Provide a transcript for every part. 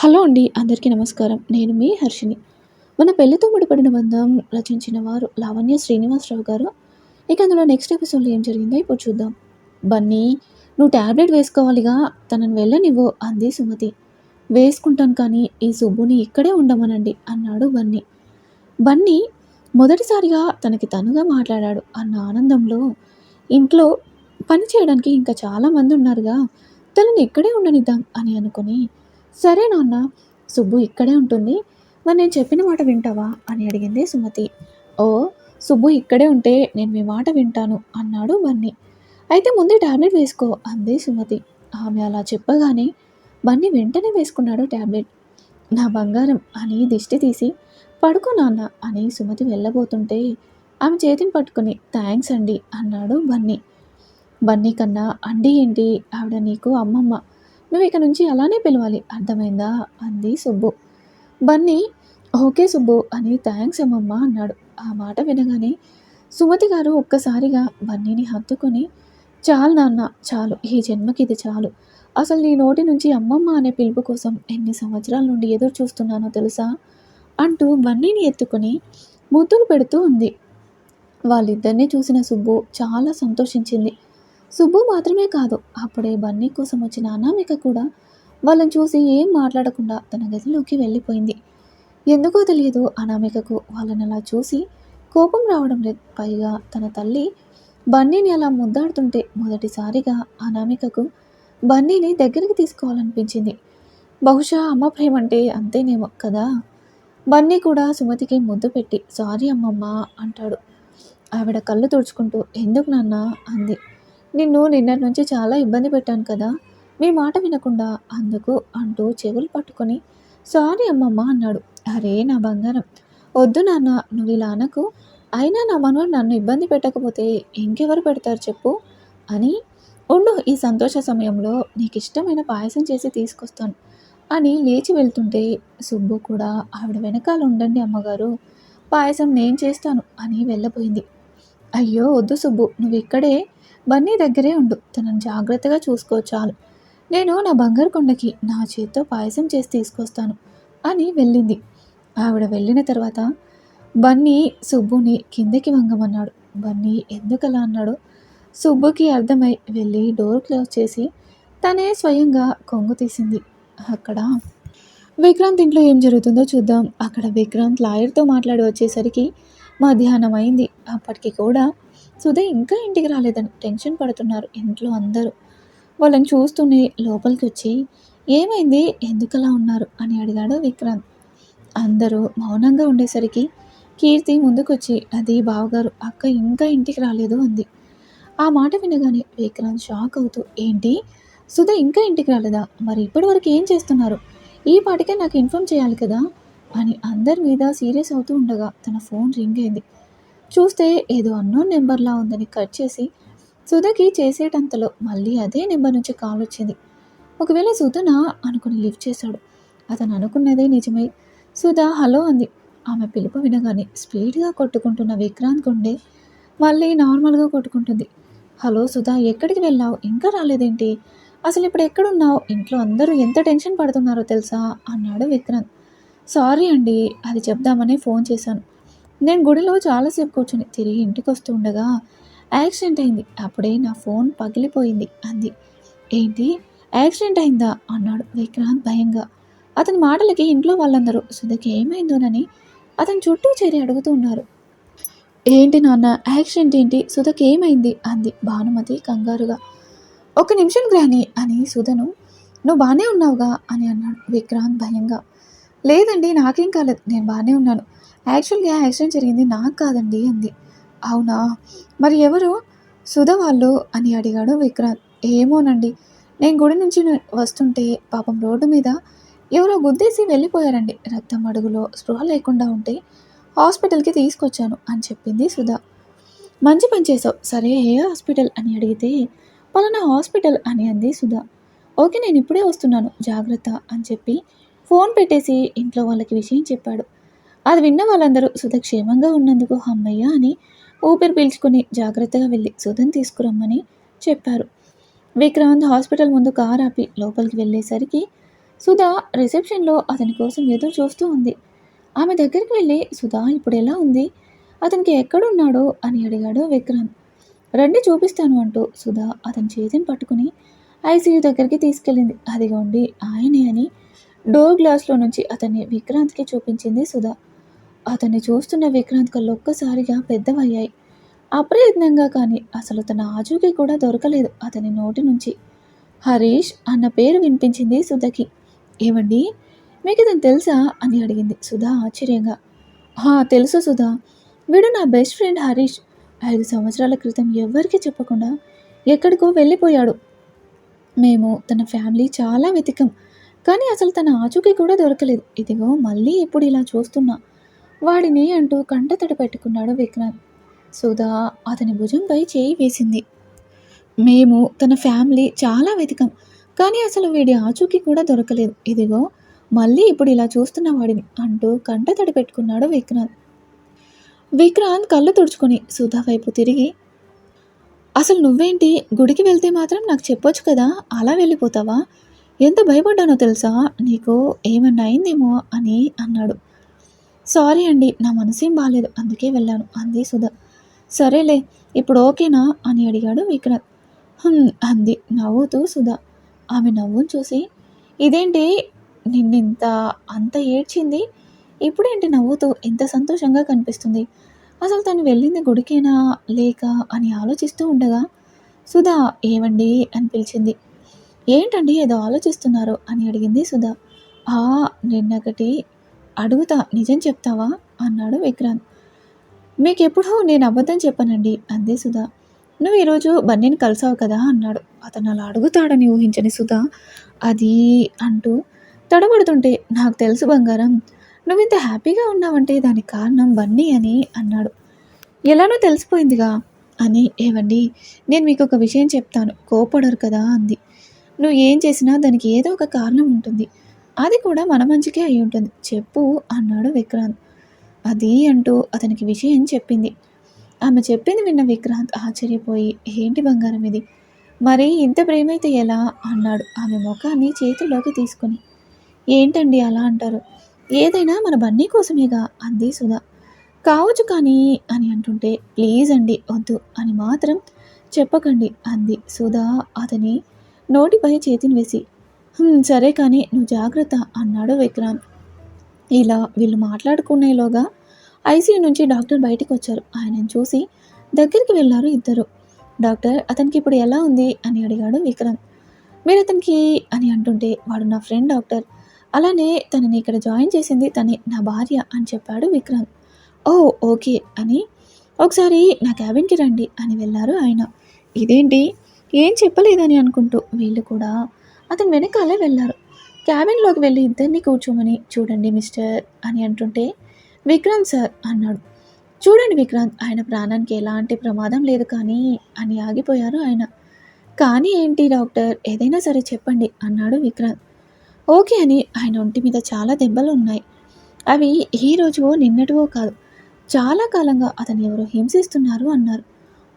Hello అండి అందరికీ నమస్కారం. నేను మీ హర్షిని మన పెళ్ళితో ముడిపడిన బంధం రచించిన వారు లావణ్య శ్రీనివాసరావు గారు. ఇక అందులో నెక్స్ట్ ఎపిసోడ్లో ఏం జరిగిందో ఇప్పుడు చూద్దాం. బన్నీ నువ్వు ట్యాబ్లెట్ వేసుకోవాలిగా తనని వెళ్ళనివ్వు అంది సుమతి. వేసుకుంటాను కానీ ఈ సుబ్బుని ఇక్కడే ఉండమనండి అన్నాడు బన్నీ. బన్నీ మొదటిసారిగా తనకి తనుగా మాట్లాడాడు. అన్న ఆనందంలో ఇంట్లో పని చేయడానికి ఇంకా చాలామంది ఉన్నారుగా తనని ఇక్కడే ఉండనిద్దాం అని అనుకుని సరే నాన్న సుబ్బు ఇక్కడే ఉంటుంది. మరి నేను చెప్పిన మాట వింటావా? అని అడిగింది సుమతి. ఓ సుబ్బు ఇక్కడే ఉంటే నేను మీ మాట వింటాను అన్నాడు బన్నీ. అయితే ముందే ట్యాబ్లెట్ వేసుకో అంది సుమతి. ఆమె అలా చెప్పగానే బన్నీ వెంటనే వేసుకున్నాడు టాబ్లెట్. నా బంగారం అని దిష్టి తీసి పడుకో నాన్న అని సుమతి వెళ్ళబోతుంటే ఆమె చేతిని పట్టుకుని థ్యాంక్స్ అండి అన్నాడు బన్నీ. బన్నీ కన్నా అండి ఏంటి? ఆవిడ నీకు అమ్మమ్మ నువ్వు ఇక నుంచి అలానే పిలవాలి. అర్థమైందా? అంది సుబ్బు. బన్నీ ఓకే సుబ్బు అని థ్యాంక్స్ అమ్మమ్మ అన్నాడు. ఆ మాట వినగానే సుమతి గారు ఒక్కసారిగా బన్నీని హత్తుకొని చాలు నాన్న చాలు ఈ జన్మకి ఇది చాలు. అసలు నీ నోటి నుంచి అమ్మమ్మ అనే పిలుపు కోసం ఎన్ని సంవత్సరాల నుండి ఎదురు చూస్తున్నానో తెలుసా? అంటూ బన్నీని ఎత్తుకొని ముద్దులు పెడుతూ ఉంది. వాళ్ళిద్దరినీ చూసిన సుబ్బు చాలా సంతోషించింది. సుబ్బు మాత్రమే కాదు అప్పుడే బన్నీ కోసం వచ్చిన అనామిక కూడా వాళ్ళని చూసి ఏం మాట్లాడకుండా తన గదిలోకి వెళ్ళిపోయింది. ఎందుకో తెలియదు అనామికకు వాళ్ళని అలా చూసి కోపం రావడం లేదు. పైగా తన తల్లి బన్నీని అలా ముద్దాడుతుంటే మొదటిసారిగా అనామికకు బన్నీని దగ్గరికి తీసుకోవాలనిపించింది. బహుశా అమ్మ ప్రేమ అంటే అంతేనేమో కదా? బన్నీ కూడా సుమతికి ముద్దు పెట్టి సారీ అమ్మమ్మ అంటాడు. ఆవిడ కళ్ళు తుడుచుకుంటూ ఎందుకు నాన్న? అంది. నిన్ను నిన్నటి నుంచి చాలా ఇబ్బంది పెట్టాను కదా. మీ మాట వినకుండా అందుకు అంటూ చెవులు పట్టుకొని సారీ అమ్మమ్మ అన్నాడు. అరే నా బంగారం వద్దు నాన్న నువ్వు ఇలా అనకు. అయినా నా మనోడు నన్ను ఇబ్బంది పెట్టకపోతే ఇంకెవరు పెడతారు చెప్పు అని ఉండు ఈ సంతోష సమయంలో నీకు ఇష్టమైన పాయసం చేసి తీసుకొస్తాను అని లేచి వెళ్తుంటే సుబ్బు కూడా ఆవిడ వెనకాల ఉండండి అమ్మగారు పాయసం నేను చేస్తాను అని వెళ్ళబోయింది. అయ్యో వద్దు సుబ్బు నువ్వు ఇక్కడే బన్నీ దగ్గరే ఉండు. తనను జాగ్రత్తగా చూసుకో చాలు. నేను నా బంగారు కొండకి నా చేత్తో పాయసం చేసి తీసుకొస్తాను అని వెళ్ళింది. ఆవిడ వెళ్ళిన తర్వాత బన్నీ సుబ్బుని కిందకి వంగమన్నాడు. బన్నీ ఎందుకలా అన్నాడు సుబ్బుకి అర్థమై వెళ్ళి డోర్ క్లోజ్ చేసి తనే స్వయంగా కొంగు తీసింది. అక్కడ విక్రాంత్ ఇంట్లో ఏం జరుగుతుందో చూద్దాం. అక్కడ విక్రాంత్ లాయర్తో మాట్లాడి వచ్చేసరికి మధ్యాహ్నం అయింది అప్పటికి కూడా సుధ ఇంకా ఇంటికి రాలేదని టెన్షన్ పడుతున్నారు ఇంట్లో అందరూ. వాళ్ళని చూస్తూనే లోపలికి వచ్చి ఏమైంది? ఎందుకలా ఉన్నారు? అని అడిగాడు విక్రాంత్. అందరూ మౌనంగా ఉండేసరికి కీర్తి ముందుకొచ్చి అది బావగారు అక్క ఇంకా ఇంటికి రాలేదు అంది. ఆ మాట వినగానే విక్రాంత్ షాక్ అవుతూ ఏంటి? సుధ ఇంకా ఇంటికి రాలేదా? మరి ఇప్పటి వరకు ఏం చేస్తున్నారు? ఈ పాటికే నాకు ఇన్ఫామ్ చేయాలి కదా? అని అందరి మీద సీరియస్ అవుతూ ఉండగా తన ఫోన్ రింగ్ అయింది. చూస్తే ఏదో అన్నోన్ నెంబర్లా ఉందని కట్ చేసి సుధకి చేసేటంతలో మళ్ళీ అదే నెంబర్ నుంచి కాల్ వచ్చింది. ఒకవేళ సుధన అనుకుని లిఫ్ట్ చేశాడు. అతను అనుకున్నదే నిజమై. సుధా హలో అంది. ఆమె పిలుపు వినగానే స్పీడ్గా కొట్టుకుంటున్న విక్రాంత్ గుండె మళ్ళీ నార్మల్గా కొట్టుకుంటుంది. హలో సుధా ఎక్కడికి వెళ్ళావు? ఇంకా రాలేదేంటి? అసలు ఇప్పుడు ఎక్కడున్నావు? ఇంట్లో అందరూ ఎంత టెన్షన్ పడుతున్నారో తెలుసా? అన్నాడు విక్రాంత్. సారీ అండి అది చెప్దామని ఫోన్ చేశాను. నేను గుడిలో చాలాసేపు కూర్చుని తిరిగి ఇంటికి వస్తూ ఉండగా యాక్సిడెంట్ అయింది. అప్పుడే నా ఫోన్ పగిలిపోయింది అంది. ఏంటి? యాక్సిడెంట్ అయిందా? అన్నాడు విక్రాంత్ భయంగా. అతని మాటలకి ఇంట్లో వాళ్ళందరూ సుధకి ఏమైందోనని? అతని చుట్టూ చేరి అడుగుతూ ఉన్నారు. ఏంటి నాన్న? యాక్సిడెంట్ ఏంటి? సుధకి ఏమైంది? అంది భానుమతి కంగారుగా. ఒక నిమిషం గ్రాని అని సుధను నువ్వు బాగానే ఉన్నావుగా అని అన్నాడు విక్రాంత్ భయంగా. లేదండి నాకేం కాలేదు. నేను బాగానే ఉన్నాను. యాక్చువల్గా యాక్సిడెంట్ జరిగింది నాకు కాదండి అంది. అవునా? మరి ఎవరు? సుధ వాళ్ళు అని అడిగాడు విక్రాంత్. ఏమోనండి. నేను గుడి నుంచి వస్తుంటే పాపం రోడ్డు మీద ఎవరో గుద్దేసి వెళ్ళిపోయారండి. రక్తం అడుగులో స్పృహ లేకుండా ఉంటే హాస్పిటల్కి తీసుకొచ్చాను అని చెప్పింది సుధా. మంచి పని చేసావు సరే ఏ హాస్పిటల్ అని అడిగితే పలానా హాస్పిటల్ అని అంది సుధా. ఓకే నేను ఇప్పుడే వస్తున్నాను. జాగ్రత్త అని చెప్పి ఫోన్ పెట్టేసి ఇంట్లో వాళ్ళకి విషయం చెప్పాడు. అది విన్న వాళ్ళందరూ సుధ క్షేమంగా ఉన్నందుకు అమ్మయ్య అని ఊపిరి పీల్చుకుని జాగ్రత్తగా వెళ్ళి సుధని తీసుకురమ్మని చెప్పారు. విక్రాంత్ హాస్పిటల్ ముందు కార్ ఆపి లోపలికి వెళ్ళేసరికి సుధా రిసెప్షన్లో అతని కోసం ఎదురు చూస్తూ ఉంది. ఆమె దగ్గరికి వెళ్ళి సుధా ఇప్పుడు ఎలా ఉంది? అతనికి ఎక్కడున్నాడో? అని అడిగాడు విక్రాంత్ రండి చూపిస్తాను అంటూ సుధా అతని చేతిని పట్టుకుని ఐసీయూ దగ్గరికి తీసుకెళ్ళింది. అదిగోండి ఆయనే అని డోర్ గ్లాస్లో నుంచి అతన్ని విక్రాంత్కి చూపించింది సుధా. అతన్ని చూస్తున్న విక్రాంత్ కళ్ళు ఒక్కసారిగా పెద్దవయ్యాయి. అప్రయత్నంగా కానీ అసలు తన ఆజూకి కూడా దొరకలేదు అతని నోటి నుంచి. హరీష్ అన్న పేరు వినిపించింది సుధకి. ఏమండి? మీకు ఇతను తెలుసా? అని అడిగింది సుధా ఆశ్చర్యంగా. హా తెలుసు సుధా. వీడు నా బెస్ట్ ఫ్రెండ్ హరీష్. ఐదు సంవత్సరాల క్రితం ఎవ్వరికీ చెప్పకుండా ఎక్కడికో వెళ్ళిపోయాడు. మేము తన ఫ్యామిలీ చాలా వెతికాం కానీ అసలు తన ఆచూకీ కూడా దొరకలేదు. ఇదిగో మళ్ళీ ఇప్పుడు ఇలా చూస్తున్నా? వాడిని అంటూ కంటతడి పెట్టుకున్నాడు విక్రాంత్ సుధా అతని భుజంపై చేయి వేసింది. మేము తన ఫ్యామిలీ చాలా వెతికాం కానీ అసలు వీడి ఆచూకీ కూడా దొరకలేదు. ఇదిగో మళ్ళీ ఇప్పుడు ఇలా చూస్తున్న వాడిని అంటూ కంట తడి పెట్టుకున్నాడు విక్రాంత్ విక్రాంత్ కళ్ళు తుడుచుకొని సుధా వైపు తిరిగి అసలు నువ్వేంటి? గుడికి వెళ్తే మాత్రం నాకు చెప్పొచ్చు కదా అలా వెళ్ళిపోతావా? ఎంత భయపడ్డానో తెలుసా? నీకు ఏమన్నా అయిందేమో అని అన్నాడు. సారీ అండి నా మనసేం బాగాలేదు అందుకే వెళ్ళాను అంది సుధా. సరేలే ఇప్పుడు ఓకేనా? అని అడిగాడు విక్రాంత్ అంది నవ్వుతూ సుధా. ఆమె నవ్వును చూసి ఇదేంటి నిన్నింత అంత ఏడ్చింది? ఇప్పుడేంటి నవ్వుతూ ఇంత సంతోషంగా కనిపిస్తుంది? అసలు తను వెళ్ళింది గుడికేనా లేక అని ఆలోచిస్తూ ఉండగా సుధా ఏమండి అని పిలిచింది. ఏంటండి ఏదో ఆలోచిస్తున్నారు? అని అడిగింది సుధా. ఆ నిన్నొకటి అడుగుతా నిజం చెప్తావా? అన్నాడు విక్రాంత్. మీకెప్పుడూ నేను అబద్ధం చెప్పనండి అంది సుధా. నువ్వు ఈరోజు బన్నీని కలిసావు కదా అన్నాడు. అతను అలా అడుగుతాడని ఊహించని సుధా. అది అంటూ తడబడుతుంటే నాకు తెలుసు బంగారం. నువ్వు ఇంత హ్యాపీగా ఉన్నావంటే దానికి కారణం బన్నీ అని అన్నాడు. ఎలానో తెలిసిపోయిందిగా అని ఏవండి నేను మీకు ఒక విషయం చెప్తాను. కోపడరు కదా అంది. నువ్వు ఏం చేసినా దానికి ఏదో ఒక కారణం ఉంటుంది. అది కూడా మన మంచికే అయి ఉంటుంది. చెప్పు అన్నాడు విక్రాంత్. అది అంటూ అతనికి విషయం చెప్పింది. ఆమె చెప్పింది విన్న విక్రాంత్ ఆశ్చర్యపోయి ఏంటి బంగారం ఇది? మరి ఇంత ప్రేమైతే ఎలా? అన్నాడు ఆమె ముఖాన్ని చేతుల్లోకి తీసుకొని. ఏంటండి అలా అంటారు? ఏదైనా మన బన్నీ కోసమేగా? అంది సుధా. కావచ్చు కానీ అని అంటుంటే ప్లీజ్ అండి వద్దు అని మాత్రం చెప్పకండి అంది సుధా అతని నోటిపై చేతిని వేసి. సరే కానీ నువ్వు జాగ్రత్త అన్నాడు విక్రాంత్. ఇలా వీళ్ళు మాట్లాడుకునేలోగా ఐసీయూ నుంచి డాక్టర్ బయటికి వచ్చారు ఆయనను చూసి దగ్గరికి వెళ్ళారు ఇద్దరు. డాక్టర్ అతనికి ఇప్పుడు ఎలా ఉంది? అని అడిగాడు విక్రాంత్. మీరు అతనికి అని అంటుంటే వాడు నా ఫ్రెండ్ డాక్టర్. అలానే తనని ఇక్కడ జాయిన్ చేసింది తనే నా భార్య అని చెప్పాడు విక్రాంత్. ఓ ఓకే అని ఒకసారి నా క్యాబిన్కి రండి అని వెళ్ళారు ఆయన. ఇదేంటి? ఏం చెప్పలేదని అనుకుంటూ వీళ్ళు కూడా అతని వెనకాలే వెళ్ళారు క్యాబిన్లోకి వెళ్ళి ఇద్దరిని కూర్చోమని చూడండి మిస్టర్ అని అంటుంటే విక్రాంత్ సార్ అన్నాడు. చూడండి విక్రాంత్ ఆయన ప్రాణానికి ఎలాంటి ప్రమాదం లేదు కానీ అని ఆగిపోయారు ఆయన. కానీ ఏంటి డాక్టర్ ఏదైనా సరే చెప్పండి అన్నాడు విక్రాంత్. ఓకే అని ఆయన ఒంటి మీద చాలా దెబ్బలు ఉన్నాయి. అవి ఈ రోజువో నిన్నటివో కాదు. చాలా కాలంగా అతను ఎవరో హింసిస్తున్నారు అన్నారు.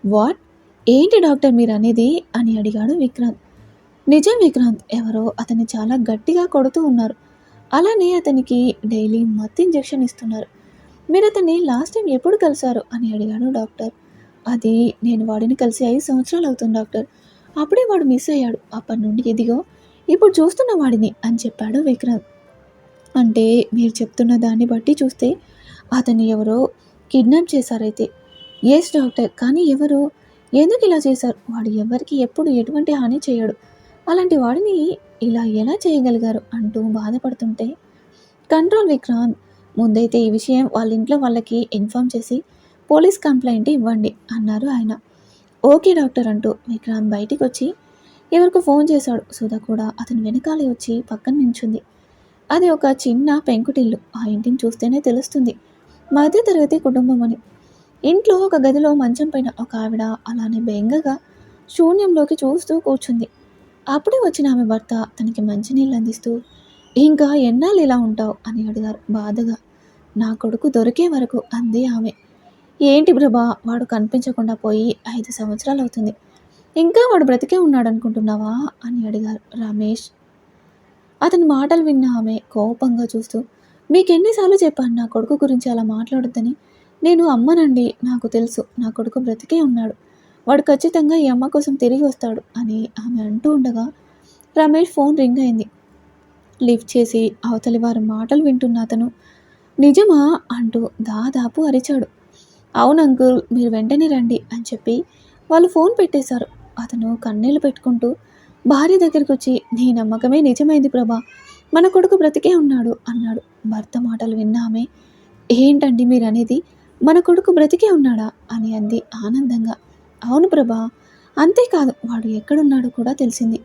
వాట్? ఏంటి డాక్టర్ మీరు అనేది అని అడిగాడు విక్రాంత్. నిజం విక్రాంత్ ఎవరో అతన్ని చాలా గట్టిగా కొడుతూ ఉన్నారు. అలానే అతనికి డైలీ మత్ ఇంజెక్షన్ ఇస్తున్నారు. మీరు అతన్ని లాస్ట్ టైం ఎప్పుడు కలిశారు అని అడిగాడు డాక్టర్. అది నేను వాడిని కలిసి ఐదు సంవత్సరాలు అవుతుంది డాక్టర్. అప్పుడే వాడు మిస్ అయ్యాడు. అప్పటి నుండి ఇదిగో ఇప్పుడు చూస్తున్న వాడిని అని చెప్పాడు విక్రాంత్. అంటే మీరు చెప్తున్న దాన్ని బట్టి చూస్తే అతన్ని ఎవరో కిడ్నాప్ చేశారైతే ఎస్ డాక్టర్. కానీ ఎవరు? ఎందుకు ఇలా చేశారు? వాడు ఎవరికి ఎప్పుడు ఎటువంటి హాని చేయడు. అలాంటి వాడిని ఇలా ఎలా చేయగలిగారు అంటూ బాధపడుతుంటే కంట్రోల్ విక్రాంత్ ముందైతే ఈ విషయం వాళ్ళ ఇంట్లో వాళ్ళకి ఇన్ఫామ్ చేసి పోలీస్ కంప్లైంట్ ఇవ్వండి అన్నారు ఆయన. ఓకే డాక్టర్ అంటూ విక్రాంత్ బయటికి వచ్చి ఎవరికి ఫోన్ చేశాడు. సుధా కూడా అతని వెనకాలే వచ్చి పక్కన నించుంది. అది ఒక చిన్న పెంకుటిల్లు ఆ ఇంటిని చూస్తేనే తెలుస్తుంది. మధ్య తరగతి కుటుంబం అని. ఇంట్లో ఒక గదిలో మంచం పైన ఒక ఆవిడ అలానే బెంగగా శూన్యంలోకి చూస్తూ కూర్చుంది. అప్పుడే వచ్చిన ఆమె భర్త తనకి మంచినీళ్ళు అందిస్తూ ఇంకా ఎన్నాళ్ళు ఇలా ఉంటావు? అని అడిగారు బాధగా. నా కొడుకు దొరికే వరకు అంది ఆమె. ఏంటి ప్రభా వాడు కనిపించకుండా పోయి ఐదు సంవత్సరాలు అవుతుంది. ఇంకా వాడు బ్రతికే ఉన్నాడు అనుకుంటున్నావా అని అడిగారు రమేష్. అతని మాటలు విన్న ఆమె కోపంగా చూస్తూ మీకు ఎన్నిసార్లు చెప్పాను నా కొడుకు గురించి అలా మాట్లాడొద్దని? నేను అమ్మనండి నాకు తెలుసు నా కొడుకు బ్రతికే ఉన్నాడు. వాడు ఖచ్చితంగా ఈ అమ్మ కోసం తిరిగి వస్తాడు అని ఆమె అంటూ ఉండగా రమేష్ ఫోన్ రింగ్ అయింది. లిఫ్ట్ చేసి అవతలి వారి మాటలు వింటున్న అతను నిజమా? అంటూ దాదాపు అరిచాడు. అవును అంకుల్ మీరు వెంటనే రండి అని చెప్పి వాళ్ళు ఫోన్ పెట్టేశారు. అతను కన్నీళ్ళు పెట్టుకుంటూ భార్య దగ్గరికి వచ్చి నీ నమ్మకమే నిజమైంది ప్రభా. మన కొడుకు బ్రతికే ఉన్నాడు అన్నాడు. భర్త మాటలు విన్నామే ఏంటండి మీరు అనేది మన కొడుకు బ్రతికే ఉన్నాడా? అని అంది ఆనందంగా. అవును ప్రభా అంతేకాదు వాడు ఎక్కడున్నాడో కూడా తెలిసింది.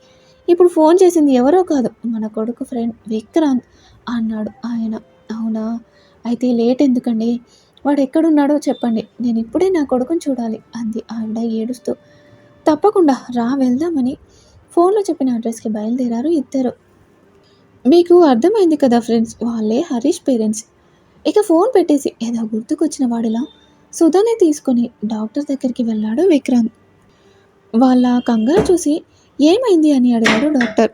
ఇప్పుడు ఫోన్ చేసింది ఎవరో కాదు మన కొడుకు ఫ్రెండ్ విక్రాంత్ అన్నాడు ఆయన. అవునా? అయితే లేట్ ఎందుకండి? వాడు ఎక్కడున్నాడో చెప్పండి నేను ఇప్పుడే నా కొడుకుని చూడాలి అంది ఆవిడ ఏడుస్తూ. తప్పకుండా రా వెళ్దామని. ఫోన్లో చెప్పిన అడ్రస్కి బయలుదేరారు ఇద్దరు. మీకు అర్థమైంది కదా ఫ్రెండ్స్ వాళ్ళే హరీష్ పేరెంట్స్. ఇక ఫోన్ పెట్టేసి ఏదో గుర్తుకొచ్చిన వాడిలా సుధాని తీసుకొని డాక్టర్ దగ్గరికి వెళ్ళాడు విక్రాంత్. వాళ్ళ కంగారు చూసి ఏమైంది అని అడిగాడు డాక్టర్.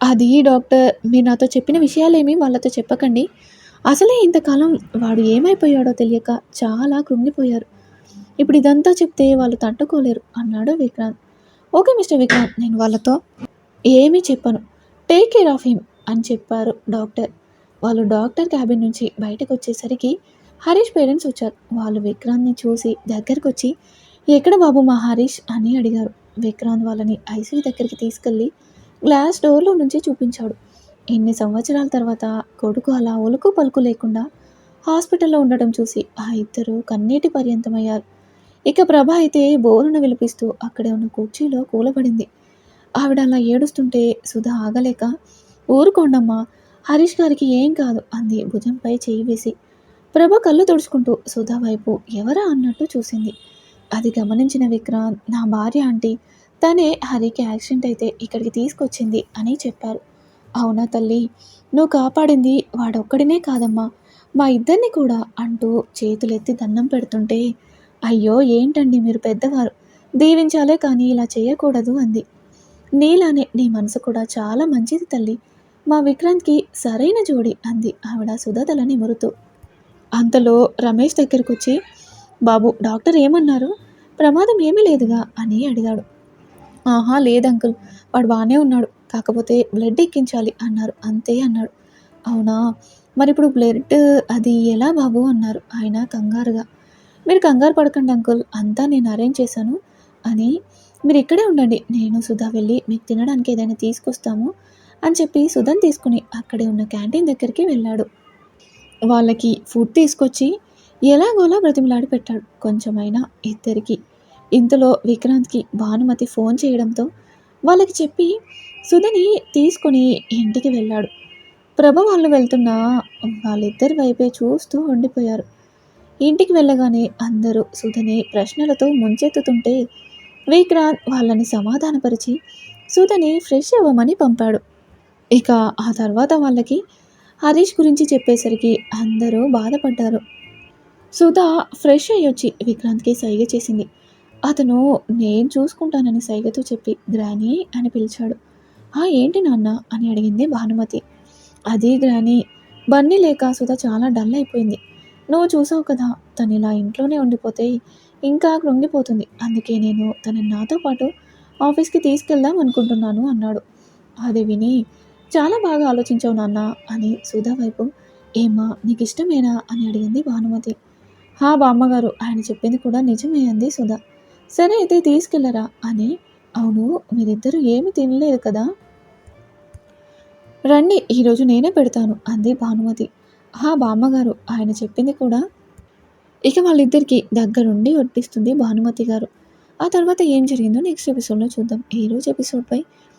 అది డాక్టర్ మీరు నాతో చెప్పిన విషయాలేమీ వాళ్ళతో చెప్పకండి. అసలే ఇంతకాలం వాడు ఏమైపోయాడో తెలియక చాలా కృంగిపోయారు. ఇప్పుడు ఇదంతా చెప్తే వాళ్ళు తట్టుకోలేరు అన్నాడు విక్రాంత్. ఓకే మిస్టర్ విక్రాంత్ నేను వాళ్ళతో ఏమీ చెప్పను. టేక్ కేర్ ఆఫ్ హిమ్ అని చెప్పారు డాక్టర్. వాళ్ళు డాక్టర్ క్యాబిన్ నుంచి బయటకు వచ్చేసరికి హరీష్ పేరెంట్స్ వచ్చారు. వాళ్ళు విక్రాంత్ని చూసి దగ్గరకు వచ్చి ఎక్కడ బాబు మా హరీష్? అని అడిగారు. విక్రాంత్ వాళ్ళని ఐసీయూ దగ్గరికి తీసుకెళ్ళి గ్లాస్ డోర్లో నుంచి చూపించాడు. ఇన్ని సంవత్సరాల తర్వాత కొడుకు అలా ఒలుకు పలుకు లేకుండా హాస్పిటల్లో ఉండటం చూసి ఆ ఇద్దరు కన్నీటి పర్యంతమయ్యారు. ఇక ప్రభ అయితే బోరును విలిపిస్తూ అక్కడే ఉన్న కుర్చీలో కూలబడింది. ఆవిడ అలా ఏడుస్తుంటే సుధా ఆగలేక ఊరుకోండమ్మా హరీష్ గారికి ఏం కాదు అంది భుజంపై చేయి వేసి. ప్రభ కళ్ళు తుడుచుకుంటూ సుధా వైపు ఎవరా అన్నట్టు చూసింది. అది గమనించిన విక్రాంత్ నా భార్య ఆంటీ తనే హరికి యాక్సిడెంట్ అయితే ఇక్కడికి తీసుకొచ్చింది అని చెప్పారు. అవునా తల్లి నువ్వు కాపాడింది వాడొక్కడినే కాదమ్మా. మా ఇద్దరిని కూడా అంటూ చేతులెత్తి దండం పెడుతుంటే అయ్యో ఏంటండి మీరు పెద్దవారు? దీవించాలే కానీ ఇలా చేయకూడదు అంది. నీలానే నీ మనసు కూడా చాలా మంచిది తల్లి. మా విక్రాంత్కి సరైన జోడి అంది ఆవిడ సుధాతలని మురుతూ. అంతలో రమేష్ దగ్గరకు వచ్చి బాబు డాక్టర్ ఏమన్నారు? ప్రమాదం ఏమీ లేదుగా? అని అడిగాడు. ఆహా లేదు అంకుల్. వాడు బాగానే ఉన్నాడు. కాకపోతే బ్లడ్ ఎక్కించాలి అన్నారు. అంతే అన్నాడు. అవునా? మరి ఇప్పుడు బ్లడ్ అది ఎలా బాబు? అన్నారు ఆయన కంగారుగా. మీరు కంగారు పడకండి అంకుల్. అంతా నేను అరేంజ్ చేశాను. అని మీరు ఇక్కడే ఉండండి. నేను సుధా వెళ్ళి మీకు తినడానికి ఏదైనా తీసుకొస్తాము అని చెప్పి సుధన్ తీసుకుని అక్కడే ఉన్న క్యాంటీన్ దగ్గరికి వెళ్ళాడు. వాళ్ళకి ఫుడ్ తీసుకొచ్చి ఎలాగోలా బ్రతిమలాడి పెట్టాడు. కొంచెమైనా ఇద్దరికి. ఇంతలో విక్రాంత్కి భానుమతి ఫోన్ చేయడంతో వాళ్ళకి చెప్పి సుధని తీసుకొని ఇంటికి వెళ్ళాడు. ప్రభ వాళ్ళు వెళ్తున్న వాళ్ళిద్దరి వైపే చూస్తూ ఉండిపోయారు. ఇంటికి వెళ్ళగానే అందరూ సుధని ప్రశ్నలతో ముంచెత్తుతుంటే విక్రాంత్ వాళ్ళని సమాధానపరిచి సుధని ఫ్రెష్ అవ్వమని పంపాడు. ఇక ఆ తర్వాత వాళ్ళకి హరీష్ గురించి చెప్పేసరికి అందరూ బాధపడ్డారు. సుధా ఫ్రెష్ అయ్యొచ్చి విక్రాంత్కి సైగ చేసింది. అతను నేను చూసుకుంటానని సైగతో చెప్పి గ్రానీ అని పిలిచాడు. ఆ ఏంటి నాన్న? అని అడిగింది భానుమతి. అది గ్రానీ బన్నీ లేక సుధా చాలా డల్ అయిపోయింది. నువ్వు చూసావు కదా తను ఇలా ఇంట్లోనే ఉండిపోతే ఇంకా కృంగిపోతుంది. అందుకే నేను తనని నాతో పాటు ఆఫీస్కి తీసుకెళ్దాం అనుకుంటున్నాను అన్నాడు. అది విని చాలా బాగా ఆలోచించావు నాన్న అని సుధా వైపు ఏమా నీకు ఇష్టమేనా అని అడిగింది భానుమతి. హా బామ్మగారు ఆయన చెప్పింది కూడా నిజమే అంది సుధా. సరే అయితే తీసుకెళ్ళరా? అని. అవును మీరిద్దరూ ఏమి తినలేదు కదా? రండి ఈరోజు నేనే పెడతాను అంది భానుమతి. హా బామ్మగారు ఆయన చెప్పింది కూడా ఇక వాళ్ళిద్దరికీ దగ్గరుండి వడ్డిస్తుంది భానుమతి గారు. ఆ తర్వాత ఏం జరిగిందో నెక్స్ట్ ఎపిసోడ్లో చూద్దాం. ఈరోజు ఎపిసోడ్పై